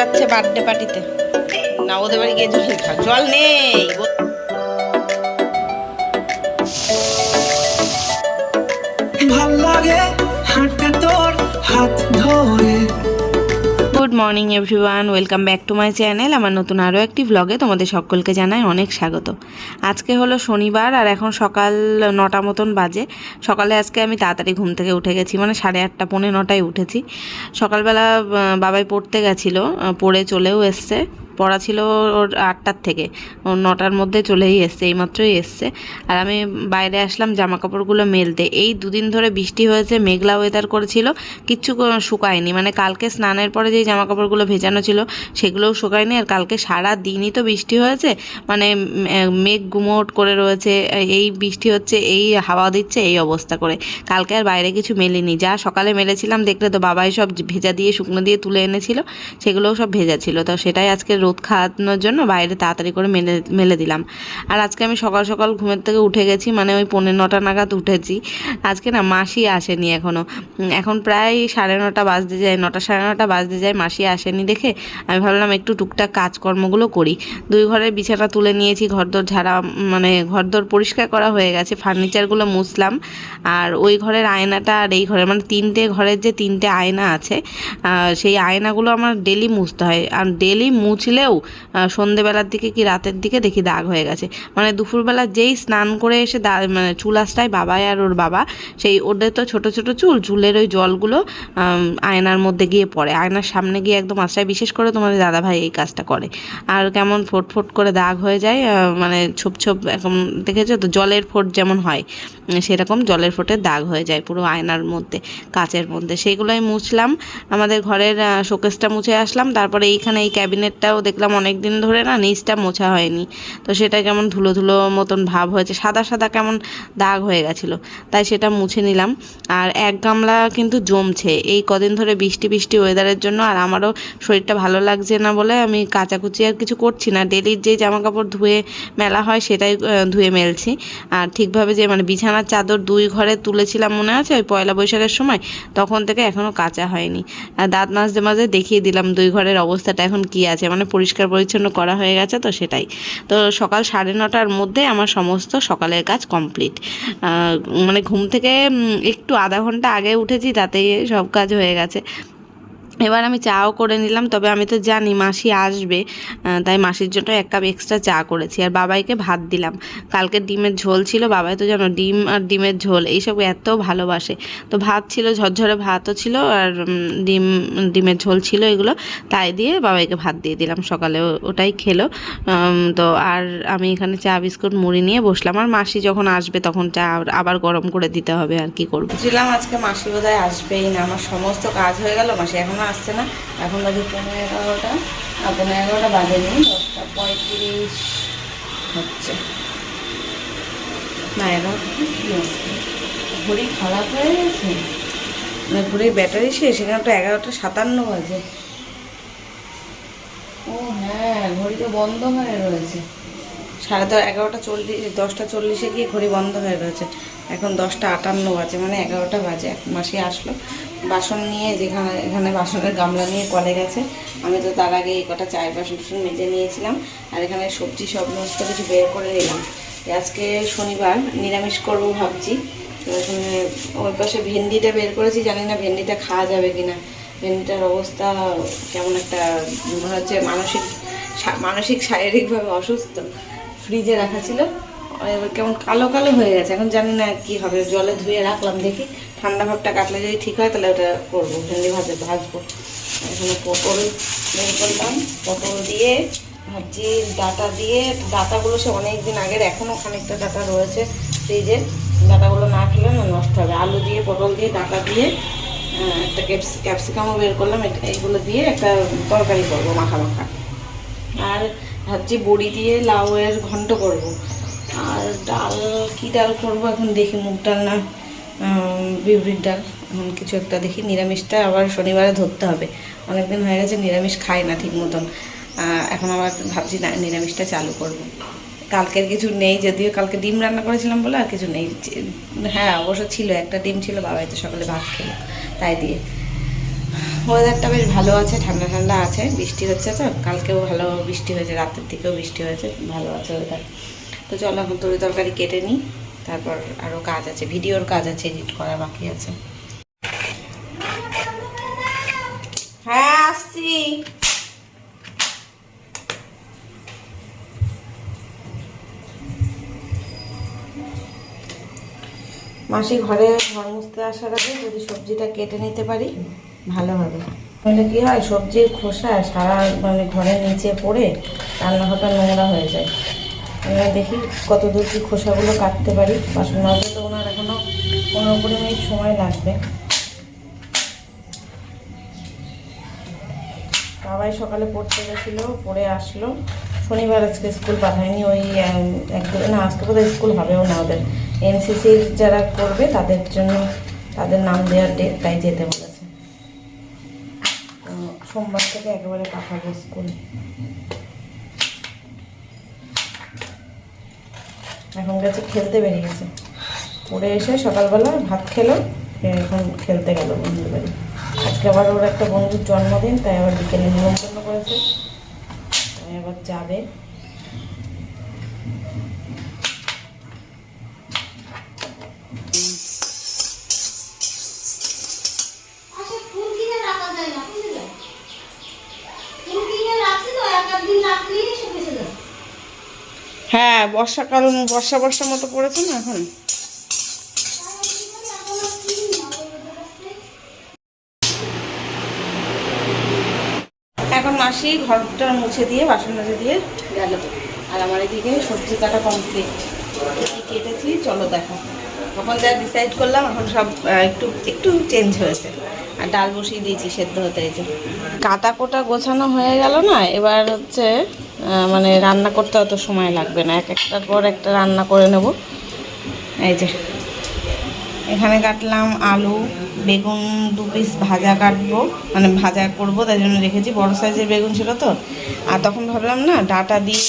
যাচ্ছে বার্থডে পার্টিতে না, ওদের বাড়ি গিয়ে জল জল নেই। ভালো লাগে হাঁটতে তোর হাত ধরে। Good morning everyone welcome back to my channel আমার নতুন আরও একটি ভ্লগে তোমাদের সকলকে জানাই অনেক স্বাগত। আজকে হলো শনিবার আর এখন সকাল নটা মতন বাজে। সকালে আজকে আমি তাড়াতাড়ি ঘুম থেকে উঠে গেছি মানে সাড়ে আটটা, পৌনে নটায় উঠেছি। সকালবেলা বাবাই পড়তে গেছিল পড়ে চলেও এসছে। পড়া ছিল ওর আটটার থেকে। ও নটার মধ্যে চলেই এসছে, এইমাত্রই এসছে। আর আমি বাইরে আসলাম জামা কাপড়গুলো মেলতে। এই দুদিন ধরে বৃষ্টি হয়েছে, মেঘলা ওয়েদার করেছিল, কিচ্ছু শুকায়নি। মানে কালকে স্নানের পরে যেই জামা কাপড়গুলো ভেজানো ছিল, সেগুলোও শুকায়নি। আর কালকে সারা দিনই তো বৃষ্টি হয়েছে মানে মেঘ গুমোট করে রয়েছে এই বৃষ্টি হচ্ছে, এই হাওয়া দিচ্ছে, এই অবস্থা করে। কালকে আর বাইরে কিছু মেলিনি। যা সকালে মেলেছিলাম, দেখলে তো বাবাই সব ভেজা দিয়ে, শুকনো দিয়ে তুলে এনেছিল, সেগুলোও সব ভেজা ছিল। তো সেটাই আজকে রোদ খাওয়ানোর জন্য বাইরে তাড়াতাড়ি করে মেলে মেলে দিলাম। আর আজকে আমি সকাল সকাল ঘুমের থেকে উঠে গেছি মানে ওই পৌনে নটা নাগাদ উঠেছি। আজকে না মাসি আসেনি এখনও এখন প্রায় সাড়ে নটা বাজতে যায়, নটা সাড়ে নটা বাজতে যায়, মাসি আসেনি দেখে আমি ভাবলাম একটু টুকটাক কাজকর্মগুলো করি। দুই ঘরের বিছানা তুলে নিয়েছি, ঘরদোর ঝাড়া মানে ঘরদোর পরিষ্কার করা হয়ে গেছে, ফার্নিচারগুলো মুছলাম। আর ওই ঘরের আয়নাটা আর এই ঘরের মানে তিনটে ঘরের যে তিনটে আয়না আছে সেই আয়নাগুলো আমার ডেলি মুছতে হয়। আর ডেলি মুছলেও আহ, সন্ধেবেলার দিকে কি রাতের দিকে দেখি দাগ হয়ে গেছে। মানে দুপুরবেলা যেই স্নান করে এসে দা মানে চুল আসটায় বাবাই আর ওর বাবা সেই ওদের তো ছোট ছোট চুল চুলের ওই জলগুলো আয়নার মধ্যে গিয়ে পড়ে। আয়নার সামনে গিয়ে একদম আশ্রয় বিশেষ করে তোমাদের দাদা ভাই এই কাজটা করে। আর কেমন ফোট ফোট করে দাগ হয়ে যায় মানে ছোপ ছোপ এখন দেখেছ তো জলের ফোট যেমন হয় সেরকম জলের ফোটের দাগ হয়ে যায় পুরো আয়নার মধ্যে কাচের মধ্যে। সেগুলোই মুছলাম আমাদের ঘরের শোকেসটা মুছে আসলাম তারপরে এইখানে এই ক্যাবিনেটটাও দেখলাম অনেক দিন ধরে না নিচটা মোছা হয়নি। তো সেটা কেমন ধুলো ধুলো মতন ভাব হয়েছে, সাদা সাদা কেমন দাগ হয়ে গেছিল। তাই সেটা মুছে নিলাম। আর এক গামলা কিন্তু জমছে। এই কদিন ধরে বৃষ্টি বৃষ্টি ওয়েদারের জন্য আর আমারও শরীরটা ভালো লাগছে না বলে আমি কাচাকুচি আর কিছু করছি না। ডেলির যে জামা কাপড় ধুয়ে মেলা হয় সেটাই ধুয়ে মেলছি। আর ঠিকভাবে যে মানে বিছানার চাদর দুই ঘরে তুলেছিলাম মনে আছে ওই পয়লা বৈশাখের সময়? তখন থেকে এখনও কাঁচা হয়নি। আর দাঁত মাজতে মাঝে দেখিয়ে দিলাম দুই ঘরের অবস্থাটা এখন কি আছে। মানে পরিষ্কার পরিচ্ছন্ন করা হয়ে গেছে, তো সেটাই। তো সকাল সাড়ে নটার মধ্যে আমার সমস্ত সকালের কাজ কমপ্লিট। মানে ঘুম থেকে একটু আধা ঘণ্টা আগে উঠেছি, তাতেই সব কাজ হয়ে গেছে। এবার আমি চাও করে নিলাম, তবে আমি তো জানি মাসি আসবে তাই মাসির জন্য এক কাপ এক্সট্রা চা করেছি। আর বাবাইকে ভাত দিলাম। কালকে ডিমের ঝোল ছিল, বাবাই তো জানো ডিম আর ডিমের ঝোল, এইসব এত ভালোবাসে। তো ভাত ছিল, ঝরঝরে ভাতও ছিল আর ডিম, ডিমের ঝোল ছিল এগুলো, তাই দিয়ে বাবাইকে ভাত দিয়ে দিলাম। সকালে ওটাই খেলো। তো আর আমি এখানে চা, বিস্কুট, মুড়ি নিয়ে বসলাম। আর মাসি যখন আসবে তখন চা আবার- গরম করে দিতে হবে আর কি করব। বুঝলাম আজকে মাসি বোধহয় আসবেই না, আমার সমস্ত কাজ হয়ে গেল, মাসি এখনও আসছে না। এখন বাজে পনেরো এগারোটা। আর পনেরো এগারোটা বাজেনি দশটা পঁয়ত্রিশ হচ্ছে। না, এগারোটা ঘড়ি খারাপ হয়ে গেছে? মানে ঘড়ির ব্যাটারি শেষ, এখানে তো এগারোটা সাতান্ন বাজে। ও হ্যাঁ ঘড়ি তো বন্ধ হয়ে রয়েছে। সাড়ে দশ, এগারোটা চল্লিশ, দশটা চল্লিশে গিয়ে ঘড়ি বন্ধ হয়ে রয়েছে। এখন দশটা আটান্ন বাজে মানে এগারোটা বাজে, এক মাসে আসলো। বাসন নিয়ে যেখানে এখানে বাসনের গামলা নিয়ে কলে গেছে আমি তো তার আগে এই কটা চায়ের বাসন টাসন মেজে নিয়েছিলাম। আর এখানে সবজি সমস্ত কিছু বের করে নিলাম। আজকে শনিবার, নিরামিষ করব ভাবছি। ওই পাশে ভেন্ডিটা বের করেছি, জানি না ভেন্ডিটা খাওয়া যাবে কিনা। ভেন্ডিটার অবস্থা কেমন একটা, মনে হচ্ছে মানসিক মানসিক শারীরিকভাবে অসুস্থ। ফ্রিজে রাখা ছিল। এবার কেমন কালো কালো হয়ে গেছে। এখন জানি না কি হবে। জলে ধুয়ে রাখলাম দেখি। ঠান্ডা ভাবটা কাটলে যদি ঠিক হয়, তাহলে ওটা করব। ভেন্ডি ভাজে, ভাজবো। এখানে পটল বের করলাম। পটল দিয়ে ভাবছি ডাটা দিয়ে। ডাটাগুলো সে অনেক দিন আগের এখনও খানিকটা ডাটা রয়েছে। ফ্রিজে ডাটাগুলো না খেলে না নষ্ট হবে। আলু দিয়ে, পটল দিয়ে, ডাটা দিয়ে একটা ক্যাপসি, ক্যাপসিকামও বের করলাম। এইগুলো দিয়ে একটা তরকারি করব, মাখা মাখা। আর ভাবছি বড়ি দিয়ে লাউয়ের ঘন্ট করব। আর ডাল, কি ডাল করব এখন দেখি, মুগ ডাল না উম, বিউলির ডাল এখন কিছু একটা দেখি। নিরামিষটা আবার শনিবারে ধরতে হবে। অনেকদিন হয়ে গেছে নিরামিষ খাই না ঠিক মতন। এখন আবার ভাবছি না নিরামিষটা চালু করব। কালকের কিছু নেই যদিও কালকে ডিম রান্না করেছিলাম বলে আর কিছু নেই। হ্যাঁ অবশ্য ছিল একটা ডিম ছিল বাবাই তো সকালে ভাত খেলো তাই দিয়ে। ওয়েদারটা বেশ ভালো আছে ঠান্ডা ঠান্ডা আছে বৃষ্টি হচ্ছে তো কালকেও ভালো বৃষ্টি হয়েছে রাতের দিকেও বৃষ্টি হয়েছে ভালো আছে ওয়েদার তো চলো এখন তরি তরকারি কেটে নিই। তারপর আরও কাজ আছে, ভিডিওর কাজ আছে এডিট করা বাকি আছে। হ্যাঁ মাসি ঘরে ঘর মুছতে আসার আগে যদি সবজিটা কেটে নিতে পারি, ভালো হবে। তাহলে কি হয়, সবজির খোসা সারা মানে ঘরের নিচে পড়ে রান্নাঘরটা নোংরা হয়ে যায়। এবার দেখি কত দূর কি খোসাগুলো কাটতে পারি। বাসন মাজতে তো ওনার এখনও পনেরো কুড়ি মিনিট সময় লাগবে। বাবাই সকালে পড়তে গেছিল পড়ে আসলো। শনিবার আজকে স্কুল পাঠায়নি ওই উম, এক দু- না আজকে বোধহয় স্কুল হবেও না ওদের। এনসিসির যারা করবে তাদের জন্য তাদের নাম দেওয়ার ডেট তাই যেতে বলেছে। সোমবার থেকে একেবারে পাঠাবো স্কুল। এখন গেছে, খেলতে বেরিয়ে গেছে পড়ে এসে সকালবেলা ভাত খেলো এখন খেলতে গেল বন্ধুর বাড়ি। আজকে আবার ওর একটা বন্ধুর জন্মদিন, তাই আবার বিকেলে নিমন্ত্রণ করেছে। তাই আবার যাবে। আচ্ছা হ্যাঁ বর্ষাকাল বর্ষা বর্ষা মতো পড়েছে না এখন? এখন মাসি ঘরটা মুছে দিয়ে বাসন মাজে দিয়ে গেল। আর আমার এদিকে সবজি কাটা কমপ্লিট কেটেছি? চলো দেখো। তখন যা ডিসাইড করলাম এখন সব একটু একটু চেঞ্জ হয়েছে। আর ডাল বসিয়ে দিয়েছি সেদ্ধ হতে এই যে। কাটা কোটা গোছানো হয়ে গেল না? এবার হচ্ছে মানে রান্না করতে অত সময় লাগবে না। এক একটার পর একটা রান্না করে নেব। এই যে, এখানে কাটলাম আলু, বেগুন দু পিস ভাজা কাটবো মানে ভাজা করব, তাই জন্য রেখেছি। বড় সাইজের বেগুন ছিল তো। আর তখন ভাবলাম না, ডাটা দিয়ে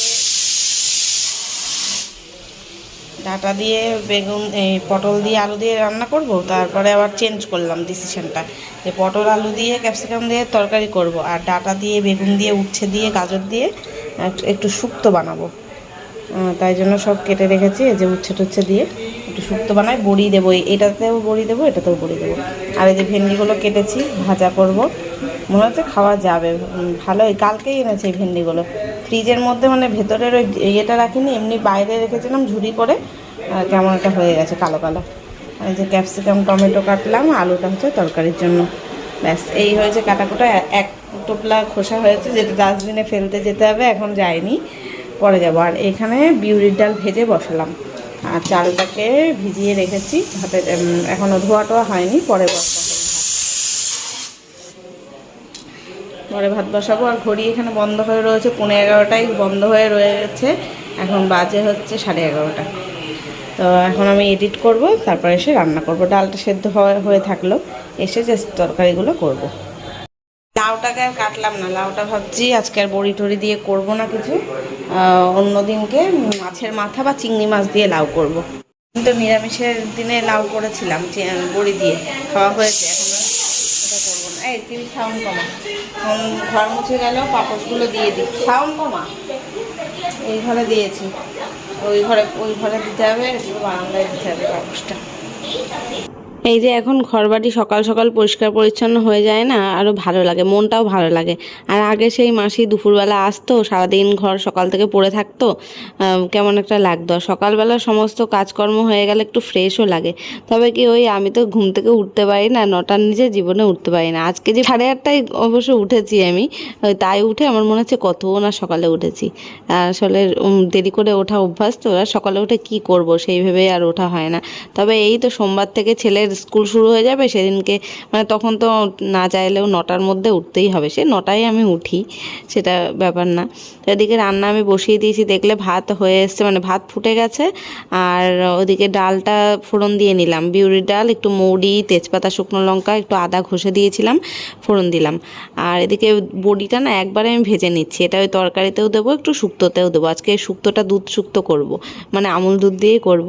ডাটা দিয়ে বেগুন, এই পটল দিয়ে আলু দিয়ে রান্না করব। তারপরে আবার চেঞ্জ করলাম ডিসিশনটা যে পটল, আলু দিয়ে ক্যাপসিকাম দিয়ে তরকারি করব। আর ডাটা দিয়ে, বেগুন দিয়ে, উচ্ছে দিয়ে, গাজর দিয়ে একটু- শুক্তো বানাবো। তাই জন্য সব কেটে রেখেছি, এই যে উচ্ছে টুচ্ছে দিয়ে একটু শুক্তো বানাই। বড়ি দেবো এটাতেও বড়ি দেবো, এটাতেও বড়ি দেবো। আর এই যে ভেন্ডিগুলো কেটেছি, ভাজা করব। মনে হচ্ছে খাওয়া যাবে ভালোই। কালকেই এনেছি এই ভেন্ডিগুলো। ফ্রিজের মধ্যে মানে ভেতরের ওই ইয়েটা রাখিনি, এমনি বাইরে রেখেছিলাম ঝুড়ি করে কেমন একটা হয়ে গেছে কালো কালো। এই যে ক্যাপসিকাম, টমেটো কাটলাম, আলুটা হচ্ছে তরকারির জন্য। ব্যাস, এই হয়েছে কাটাকুটা। এক টোপলা খোসা হয়েছে, যেটা ডাস্টবিনে ফেলতে যেতে হবে, এখন যায়নি পরে যাব। আর এখানে বিউরির ডাল ভেজে বসালাম। আর চালটাকে ভিজিয়ে রেখেছি, হাতে এখনও এখনও ধোয়া টোয়া হয়নি, পরে বসাবো। পরে ভাত বসাবো। আর ঘড়ি এখানে বন্ধ হয়ে রয়েছে পনেরো এগারোটায় বন্ধ হয়ে রয়েছে। এখন বাজে হচ্ছে সাড়ে এগারোটা। তো এখন আমি এডিট করব, তারপর এসে রান্না করব। ডালটা সেদ্ধ হয়ে থাকল, এসে যে তরকারিগুলো করব। লাউটাকে আর কাটলাম না। লাউটা ভাবছি আজকে আর বড়ি টড়ি দিয়ে করব না কিছু। অন্যদিনকে মাছের মাথা বা চিংড়ি মাছ দিয়ে লাউ করব। কিন্তু নিরামিষের দিনে লাউ করেছিলাম বড়ি দিয়ে। খাওয়া হয়েছে, এখন করব না। এই সাউন্ড কমা। ঘর মুছে দিয়ে দিই। সাউন্ড কমা? দিয়েছি। ওই ঘরে ওই ঘরে দিতে হবে বারান্দায় দিতে হবে পাপড়টা। এই যে এখন ঘরবাড়ি সকাল সকাল পরিষ্কার পরিচ্ছন্ন হয়ে যায় না আরও ভালো লাগে, মনটাও ভালো লাগে। আর আগে সেই মাসি দুপুরবেলা আসতো, সারাদিন ঘর সকাল থেকে পড়ে থাকতো কেমন একটা লাগতো। সকালবেলা সমস্ত কাজকর্ম হয়ে গেলে একটু ফ্রেশও লাগে। তবে কি ওই আমি তো ঘুম থেকে উঠতে পারি না, নটার নিচে জীবনে উঠতে পারি না। আজকে যে সাড়ে আটটায় অবশ্য উঠেছি আমি তাই উঠে আমার মনে হচ্ছে কত না সকালে উঠেছি। আসলে দেরি করে ওঠা অভ্যাস তো, আর সকালে উঠে কি করব সেই ভেবে আর ওঠা হয় না। তবে এই তো সোমবার থেকে ছেলের স্কুল শুরু হয়ে যাবে, সেদিনকে মানে তখন তো না চাইলেও নটার মধ্যে উঠতেই হবে। সে নটায় আমি উঠি, সেটা ব্যাপার না। এদিকে রান্না আমি বসিয়ে দিয়েছি, দেখলে ভাত হয়ে এসছে মানে ভাত ফুটে গেছে। আর ওদিকে ডালটা ফোড়ন দিয়ে নিলাম, বিউরির ডাল, একটু মৌরি তেজপাতা, শুকনো লঙ্কা, একটু আদা ঘষে দিয়েছিলাম, ফোড়ন দিলাম। আর এদিকে বড়িটা না একবারে আমি ভেজে নিচ্ছি, এটা ওই তরকারিতেও দেবো, একটু শুক্তোতেও দেবো। আজকে শুক্তোটা দুধ শুক্তো করব মানে আমুল দুধ দিয়েই করব।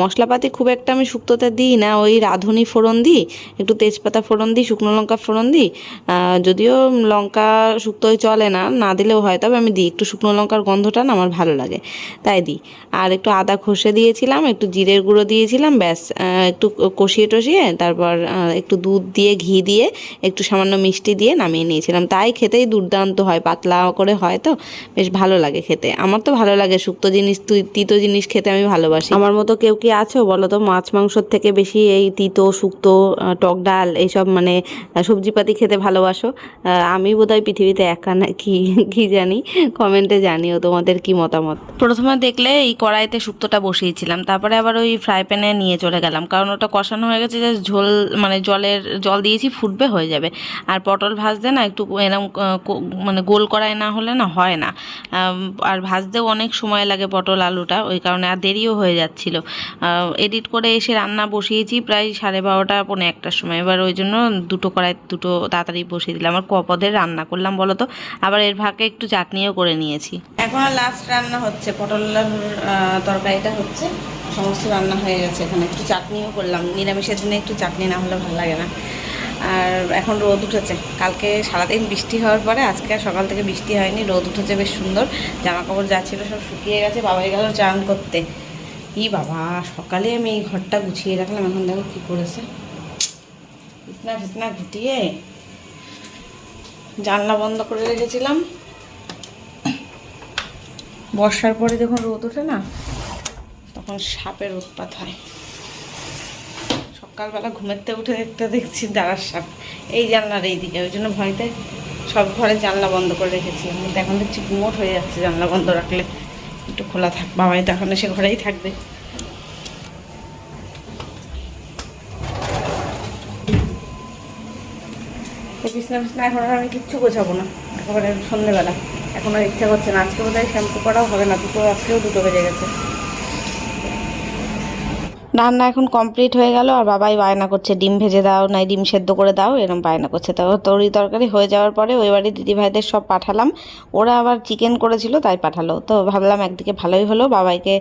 মশলাপাতি খুব একটা আমি শুক্তোতে দিই না, ওই ওই রাঁধুনি ফোড়ন দিই, একটু তেজপাতা ফোড়ন দিই, শুকনো লঙ্কা ফোড়ন দিই যদিও লঙ্কা শুক্তোয় চলে না না দিলেও হয়, তবে আমি দিই, একটু শুকনো লঙ্কার গন্ধটা না আমার ভালো লাগে, তাই দিই। আর একটু আদা ঘষে দিয়েছিলাম, একটু জিরের গুঁড়ো দিয়েছিলাম, ব্যাস একটু কষিয়ে টষিয়ে, তারপর একটু দুধ দিয়ে, ঘি দিয়ে, একটু সামান্য মিষ্টি দিয়ে নামিয়ে নিয়েছিলাম। তাই খেতেই দুর্দান্ত হয়, পাতলা করে হয় তো, বেশ ভালো লাগে খেতে। আমার তো ভালো লাগে, শুক্তো জিনিস, তিতো জিনিস খেতে আমি ভালোবাসি। আমার মতো কেউ কি আছো? বলো তো, মাছ মাংসর থেকে বেশি এই তিতো, শুক্তো টক ডাল এইসব মানে সবজিপাতি খেতে ভালোবাসো। আমি বোধহয় পৃথিবীতে একা না, কি কি জানি? কমেন্টে জানিও তোমাদের কি মতামত। প্রথমে দেখলে এই কড়াইতে শুক্তোটা বসিয়েছিলাম, তারপরে আবার ওই ফ্রাই প্যানে নিয়ে চলে গেলাম, কারণ ওটা কষানো হয়ে গেছে যে ঝোল মানে জলের, জল দিয়েছি, ফুটবে, হয়ে যাবে। আর পটল ভাজতে না একটু কো- মানে গোল কড়াই না হলে না হয় না। আর ভাজতেও অনেক সময় লাগে পটল আলুটা, ওই কারণে আর দেরিও হয়ে যাচ্ছিল। এডিট করে এসে রান্না বসিয়েছি প্রায় সাড়ে বারোটা, পৌনে একটার সময়। এবার ওই জন্য দুটো কড়াই, দুটো তাড়াতাড়ি বসিয়ে দিলাম। আর কপদের রান্না করলাম, বলো তো? আবার এর ভাগে একটু চাটনিও করে নিয়েছি। এখন লাস্ট রান্না হচ্ছে, পটল তরকারিটা হচ্ছে। সমস্ত রান্না হয়ে গেছে এখানে। একটু চাটনিও করলাম। নিরামিষের দিনে একটু চাটনি না হলে ভালো লাগে না। আর এখন রোদ উঠেছে। কালকে সারাদিন বৃষ্টি হওয়ার পরে আজকে আর সকাল থেকে বৃষ্টি হয়নি। রোদ উঠেছে, বেশ সুন্দর। জামা কাপড় যা ছিল সব শুকিয়ে গেছে। বাবাই গেল চান করতে। ই বাবা, সকালে আমি এই ঘরটা গুছিয়ে রাখলাম, এখন দেখো কী করেছে। বিছনা ফিছনা গুটিয়ে জানলা বন্ধ করে রেখেছিলাম। বর্ষার পরে যখন রোদ ওঠে না, তখন সাপের উৎপাত হয়। সকালবেলা ঘুমেতে উঠে দেখতে দেখছি দাঁড়ার সাপ। এই জানলার এইদিকে ওই জন্য ভয়তে সব ঘরে জানলা বন্ধ করে রেখেছিলাম। কিন্তু এখন দেখছি গুমোট হয়ে যাচ্ছে জানলা বন্ধ রাখলে। খোলা থাক, বাবাই তো এখন সে ঘরেই থাকবে। বিছনা বিছনা এখন আমি কিচ্ছু গোছাবো না। একেবারে সন্ধ্যেবেলা এখন আর ইচ্ছা করছে না। আজকে বোধ বোধহয় শ্যাম্পু করাও হবে না, দুটো, আজকেও দুটো বেজে গেছে। রান্না এখন কমপ্লিট হয়ে গেল, আর বাবাই বায়না করছে, ডিম ভেজে দাও, নাই ডিম সেদ্ধ করে দাও এরকম বায়না করছে। তো তরি তরকারি হয়ে যাওয়ার পরে ওই বাড়ি দিদিভাইদের সব পাঠালাম, ওরা আবার চিকেন করেছিল, তাই পাঠালো। তো ভাবলাম একদিকে ভালোই হলো, বাবাইকে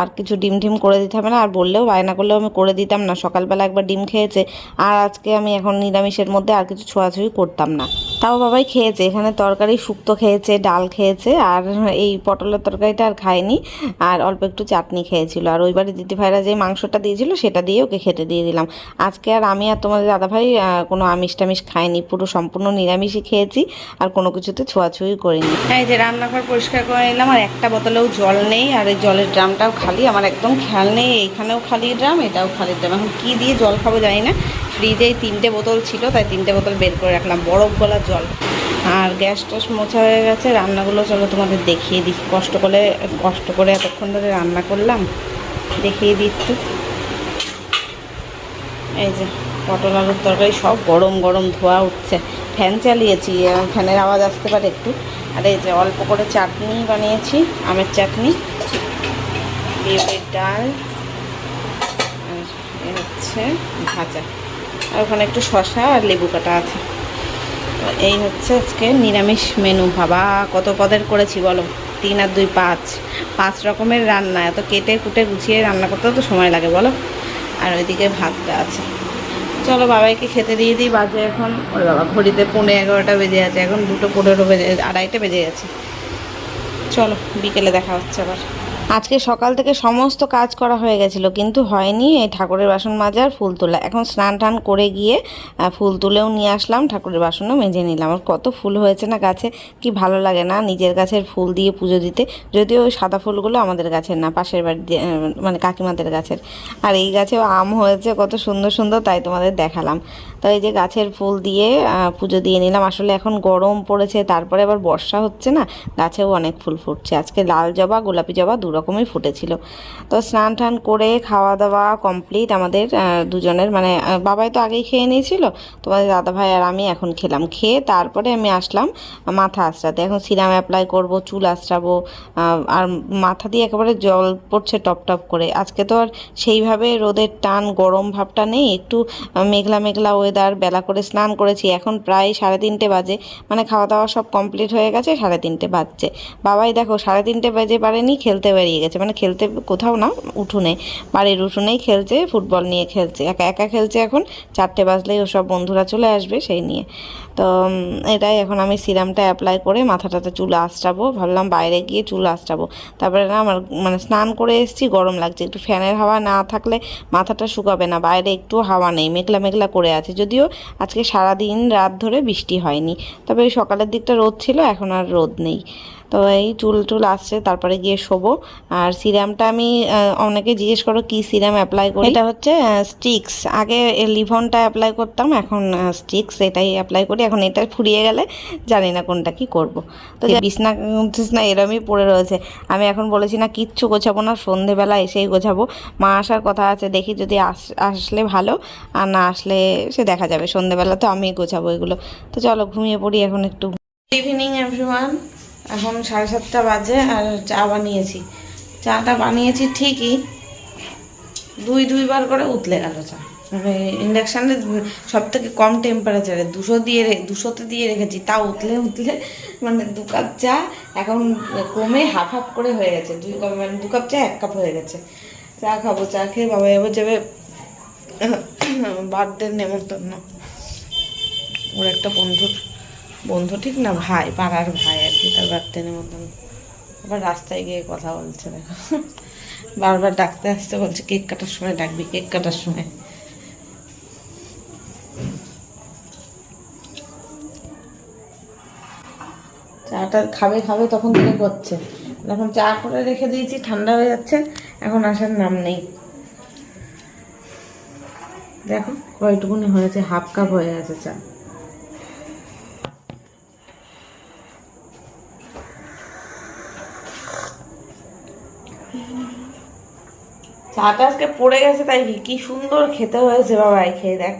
আর কিছু ডিম টিম করে দিতে হবে না, আর বললেও বায়না করলেও আমি করে দিতাম না, সকালবেলা একবার ডিম খেয়েছে, আর আজকে আমি এখন নিরামিষের মধ্যে আর কিছু ছোঁয়াছুঁই করতাম না। তাও বাবাই খেয়েছে, এখানে তরকারি শুক্তো খেয়েছে, ডাল খেয়েছে, আর এই পটলের তরকারিটা আর খায়নি, আর অল্প একটু চাটনি খেয়েছিল। আর ওই বাড়ি দিদি ভাইরা যে মাংসটা দিয়েছিল, সেটা দিয়ে ওকে খেতে দিয়ে দিলাম। আজকে আর আমি আর তোমাদের দাদাভাই কোনো আমিষ টামিষ খাইনি, পুরো সম্পূর্ণ নিরামিষই খেয়েছি, আর কোনো কিছুতে ছোঁয়াছুঁই করিনি। এই যে রান্নাঘর পরিষ্কার করে নিলাম, আর একটা বোতলেও জল নেই, আর এই জলের ড্রামটাও খালি, আমার একদম খেয়াল নেই, এইখানেও খালি ড্রাম, এটাও খালি ড্রাম। এখন কী দিয়ে জল খাব জানি না ফ্রিজে তিনটে বোতল ছিল, তাই তিনটে বোতল বের করে রাখলাম, বরফ গলা জল। আর গ্যাস ট্যাস মোছা হয়ে গেছে, রান্নাগুলো চলো তোমাদের দেখিয়ে দিই। কষ্ট করে কষ্ট করে এতক্ষণ ধরে রান্না করলাম, দেখিয়ে একটু এই যে, পটল আলুর তরকারি সব গরম গরম ধোয়া উঠছে। ফ্যান চালিয়েছি ফ্যানের আওয়াজ আসতে পারে একটু। আর এই যে, অল্প করে চাটনি বানিয়েছি, আমের চাটনি ডাল, আর হচ্ছে ভাজা। আর ওখানে একটু শশা আর লেবু কাটা আছে। তো এই হচ্ছে আজকে নিরামিষ মেনু বাবা, কত পদের করেছি বলো? তিন আর দুই পাঁচ। পাঁচ রকমের রান্না, এত কেটে কুটে গুছিয়ে রান্না করতেও তো সময় লাগে, বলো? আর ওইদিকে ভাতটা আছে। চলো বাবাইকে খেতে দিয়ে দিই, বাজে এখন। ওই বাবা ঘড়িতে পৌনে এগারোটা বেজে আছে, এখন দুটো পনেরো বেজে, আড়াইটা বেজে গেছে। চলো, বিকেলে দেখা হচ্ছে আবার। আজকে সকাল থেকে সমস্ত কাজ করা হয়ে গেছিল, কিন্তু হয়নি এই ঠাকুরের বাসন মাজার ফুল তোলা। এখন স্নান টান করে গিয়ে ফুল তুলেও নিয়ে আসলাম, ঠাকুরের বাসনও মেজে নিলাম। আর কত ফুল হয়েছে না গাছে, কি ভালো লাগে না নিজের গাছের ফুল দিয়ে পুজো দিতে, যদিও ওই সাদা ফুলগুলো আমাদের গাছের না, পাশের বাড়ি মানে কাকিমাদের গাছের। আর এই গাছেও আম হয়েছে, কত সুন্দর সুন্দর, তাই তোমাদের দেখালাম। তো এই যে গাছের ফুল দিয়ে পুজো দিয়ে নিলাম। আসলে এখন গরম পড়েছে তারপরে আবার বর্ষা হচ্ছে না গাছেও অনেক ফুল ফুটছে। আজকে লাল জবা গোলাপি জবা দু রকমই ফুটেছিল। তো স্নান টান করে খাওয়া দাওয়া কমপ্লিট আমাদের দুজনের। মানে বাবাই তো আগেই খেয়ে নিয়েছিল তোমাদের দাদা ভাই আর আমি এখন খেলাম। খেয়ে তারপরে আমি আসলাম মাথা আঁচড়াতে। এখন সিরাম অ্যাপ্লাই করব চুল আহ, আর মাথা দিয়ে একেবারে জল পড়ছে টপ টপ করে। আজকে তো আর সেইভাবে রোদের টান গরম ভাবটা নেই। একটু মেঘলা মেঘলা ওয়েদার বেলা করে স্নান করেছি। এখন প্রায় সাড়ে তিনটে বাজে। মানে খাওয়া দাওয়া সব কমপ্লিট হয়ে গেছে, সাড়ে তিনটে বাজছে। বাবাই দেখো সাড়ে তিনটে বাজে পারেনি, খেলতে বেরিয়ে গেছে। মানে খেলতে কোথাও না, উঠোনে। বাড়ির উঠোনেই খেলছে, ফুটবল নিয়ে খেলছে। একা একা খেলছে এখন, চারটে বাজলেই ওসব বন্ধুরা চলে আসবে সেই নিয়ে। তো এটাই এখন আমি সিরামটা অ্যাপ্লাই করে মাথাটাতে চুল আঁচড়াবো। ভাবলাম বাইরে গিয়ে চুল আঁচড়াবো। তারপরে না আমার মানে স্নান করে এসেছি, গরম লাগছে। একটু ফ্যানের হাওয়া না থাকলে মাথাটা শুকাবে না। বাইরে একটু হাওয়া নেই, মেঘলা মেঘলা করে আছে। যদিও আজকে সারাদিন রাত ধরে বৃষ্টি হয়নি। তবে সকালের দিকটা রোদ ছিল, এখন আর রোদ নেই। তো এই চুল টুল আসছে তারপরে গিয়ে শোবো। আর সিরামটা আমি অনেকে জিজ্ঞেস করো কি সিরাম অ্যাপ্লাই করি। এটা হচ্ছে স্টিক্স। আগে লিভনটা অ্যাপ্লাই করতাম এখন স্টিক্স এটাই অ্যাপ্লাই করি। এখন এটা ফুরিয়ে গেলে জানি না কোনটা কি করব। তো বিছনা টিছনা এরমই পড়ে রয়েছে। আমি এখন বলেছি না কিচ্ছু গোছাবো না সন্ধেবেলা এসেই গোছাবো। মা আসার কথা আছে দেখি যদি আস- আসলে ভালো আর না আসলে সে দেখা যাবে। সন্ধেবেলা তো আমি গোছাবো এগুলো। তো চলো ঘুমিয়ে পড়ি এখন একটু। ইভিনিং এভরিওয়ান এখন সাড়ে সাতটা বাজে আর চা বানিয়েছি। চাটা বানিয়েছি ঠিকই। দুই দুইবার করে উতলে গেল চা। মানে ইন্ডাকশানে সব থেকে কম টেম্পারেচারে দুশো দিয়ে দুশোতে দিয়ে রেখেছি। তা উতলে উতলে মানে দু কাপ চা এখন কমে হাফ হাফ করে হয়ে গেছে। দুই কাপ মানে দু কাপ চা, এক কাপ হয়ে গেছে। চা খাব, চা খেয়ে বাবা এবার যাবে বার্থডে নেমন্তন্ন ওর একটা বন্ধুর বন্ধু ঠিক না, ভাই, পাড়ার ভাই আর কি, তার বার্থডে মতন। আবার রাস্তায় গিয়ে কথা বলছে, দেখো। বারবার ডাকতে আসতে বলছে, কেক কাটার সময় ডাকবি, কেক কাটার সময়। চাটা খাবে খাবে, তখন থেকে করছে এখন চা করে রেখে দিয়েছি, ঠান্ডা হয়ে যাচ্ছে, এখন আসার নাম নেই। দেখো, কয়টুকুনি হয়েছে, হাফ কাপ হয়ে গেছে চা। চাটা আজকে পড়ে গেছে তাই কি কি সুন্দর খেতে হয়েছে বাবা এই খেয়ে দেখ।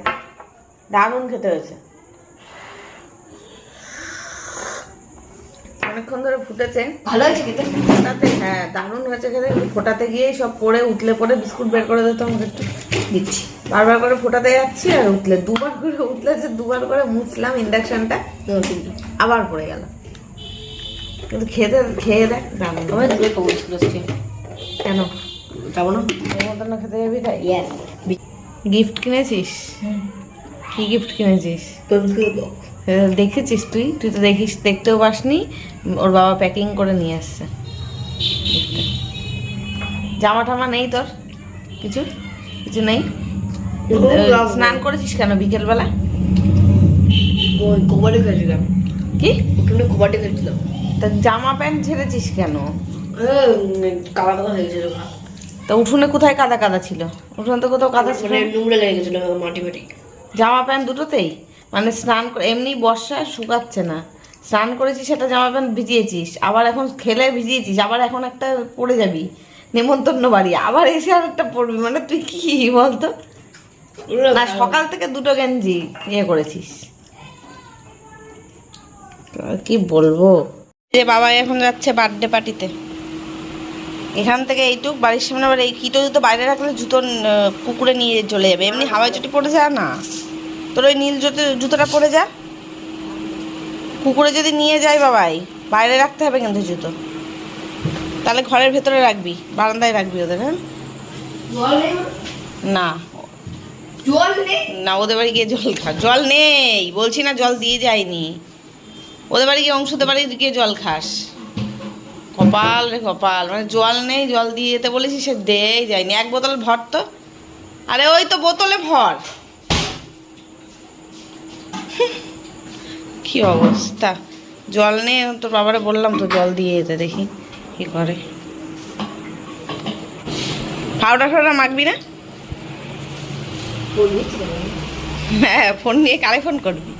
দারুণ খেতে হয়েছে। অনেকক্ষণ ধরে ফুটেছে। ভালো হয়েছে কিন্তু ফোটাতে হ্যাঁ দারুণ হয়েছে খেতে। ফোটাতে গিয়েই সব পড়ে উতলে পড়ে বিস্কুট বের করে দিতে আমাকে একটু। দিচ্ছি। বারবার করে ফোটাতে যাচ্ছি আর উতলে দুবার করে উতলেছে দুবার করে মুছলাম ইন্ডাকশনটা আবার পড়ে গেল। কিন্তু খেতে খেয়ে দেখ দারুণ। আমার দূরে আজকে কেন? যাব না? নেমন্তন্ন খেতে যাবি তাই? ইয়েস গিফট কিনেছিস? কি গিফট কিনেছিস? দেখেছিস তুই? তুই তো দেখিস দেখতেও পাসনি। ওর বাবা প্যাকিং করে নিয়ে আসছে। জামা টামা নেই তোর? কিছু? কিছু নেই? স্নান করেছিস কেন বিকেলবেলা? কবাডি খেলছিলাম। কি? উঠোনে কবাডি খেলছিলাম। তা জামা প্যান্ট ছেড়েছিস কেন? কালা কালা হয়ে গেছিল তা উঠোনে কোথায় কাদা কাদা ছিল? উঠোনে তো কোথাও কাদা ছিল মানে নোংরা লেগে গেছিল মাটি মাটি জামা প্যান্ট দুটোতেই? মানে স্নান করে এমনি বর্ষা শুকাচ্ছে না। স্নান করেছিস সেটা জামা প্যান্ট ভিজিয়েছিস আবার এখন খেলে ভিজিয়েছিস আবার এখন একটা পড়ে যাবি। নেমন্তন্ন বাড়ি আবার এসে আর একটা পরবি মানে তুই কি বলতো? না সকাল থেকে দুটো গেঞ্জি ইয়ে করেছিস। কি বলব? যে বাবা এখন যাচ্ছে বার্থডে পার্টিতে এখান থেকে এইটুক বাড়ির সামনে আবার এই কিটো জুতো বাইরে রাখলে জুতো কুকুরে নিয়ে চলে যাবে। এমনি হাওয়ায় চটি পড়ে যায় না। তোর ওই নীল জুতো জুতোটা পরে যা। কুকুরে যদি নিয়ে যায় বাবাই বাইরে রাখতে হবে কিন্তু জুতো। তাহলে ঘরের ভেতরে রাখবি বারান্দায় রাখবি ওদের হ্যাঁ? জল না। জল নেই? না ওদের বাড়ি গিয়ে জল খা জল নেই। বলছি না জল দিয়ে যায়নি। ওদের বাড়ি গিয়ে অংশদের বাড়ি গিয়ে জল খাস। কপাল রে কপাল মানে জল নেই জল দিয়ে যেতে বলেছি সে দেই যায়নি। এক বোতল ভর তো। আরে ওই তো বোতলে ভর। কি অবস্থা? জল নেই তোর বাবারে বললাম তো জল দিয়ে যেতে দেখি কি করে। পাউডার ফাউডার মাখবি না? হ্যাঁ ফোন নিয়ে কারে ফোন করবি?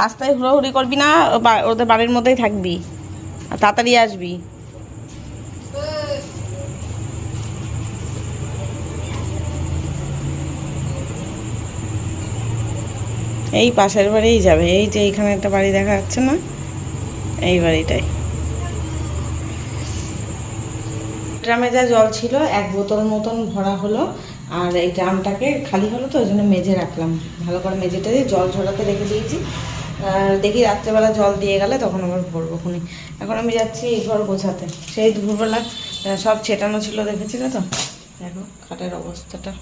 রাস্তায় হুড়োহুড়ি করবি না ওদের বাড়ির মধ্যেই থাকবি। তাড়াতাড়ি আসবি। এই পাশের বাড়িই যাবে। এই যে এইখানে একটা বাড়ি দেখা যাচ্ছে না, এই বাড়িটাই। ড্রামে যা জল ছিল, এক বোতল মতন ভরা হলো, আর এই ড্রামটাকে খালি হলো তো, ওই জন্য মেজে রাখলাম। ভালো করে মেজেটা দিয়ে জল ঝরাতে রেখে দিয়েছি। দেখি রাত্রেবেলা জল দিয়ে গেলে তখন আবার ভরবো খুনি। এখন আমি যাচ্ছি এই ঘর গোছাতে। সেই দুপুরবেলা সব ছেটানো ছিল, দেখেছিল তো? দেখো, খাটের অবস্থাটা।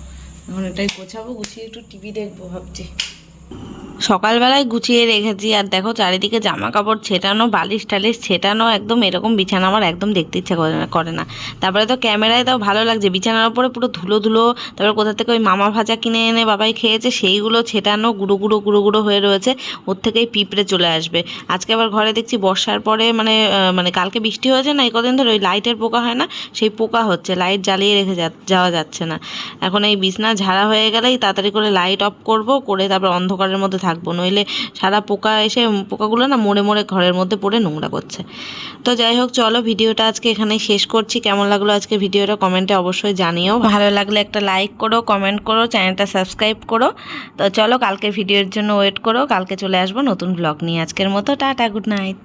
এখন এটাই গোছাবো, গুছিয়ে একটু টিভি দেখব, ভাবছি। সকালবেলায় গুছিয়ে রেখেছি, আর দেখো চারিদিকে জামা কাপড় ছেটানো, বালিশ টালিশ ছেটানো, একদম এরকম বিছানা আমার একদম দেখতে ইচ্ছা করে না তারপরে তো ক্যামেরায় তাও ভালো লাগছে, বিছানার উপরে পুরো ধুলো ধুলো, তারপরে কোথা থেকে ওই মামা ভাজা কিনে এনে বাবাই খেয়েছে, সেইগুলো ছেটানো, গুঁড়ো গুঁড়ো গুঁড়ো গুঁড়ো হয়ে রয়েছে, ওর থেকেই পিঁপড়ে চলে আসবে। আজকে আবার ঘরে দেখছি বর্ষার পরে মানে মানে কালকে বৃষ্টি হয়েছে না, এই কদিন ধরে ওই লাইটের পোকা হয় না, সেই পোকা হচ্ছে, লাইট জ্বালিয়ে রেখে যাওয়া যাচ্ছে না। এখন এই বিছনা ঝাড়া হয়ে গেলেই তাড়াতাড়ি করে লাইট অফ করব, করে তারপর অন্ধকারের মধ্যে থাকব, নইলে সারা পোকা এসে পোকাগুলো না মোড়ে মোড়ে ঘরের মধ্যে পড়ে নোংরা করছে। তো যাই হোক, চলো ভিডিওটা আজকে এখানেই শেষ করছি। কেমন লাগল আজকে ভিডিওটা কমেন্টে অবশ্যই জানিও। ভালো লাগলে একটা লাইক করো, কমেন্ট করো, চ্যানেলটা সাবস্ক্রাইব করো। তো চলো কালকে ভিডিওর জন্য ওয়েট করো, কালকে চলে আসব নতুন ব্লগ নিয়ে। আজকের মতো টাটা, গুড নাইট।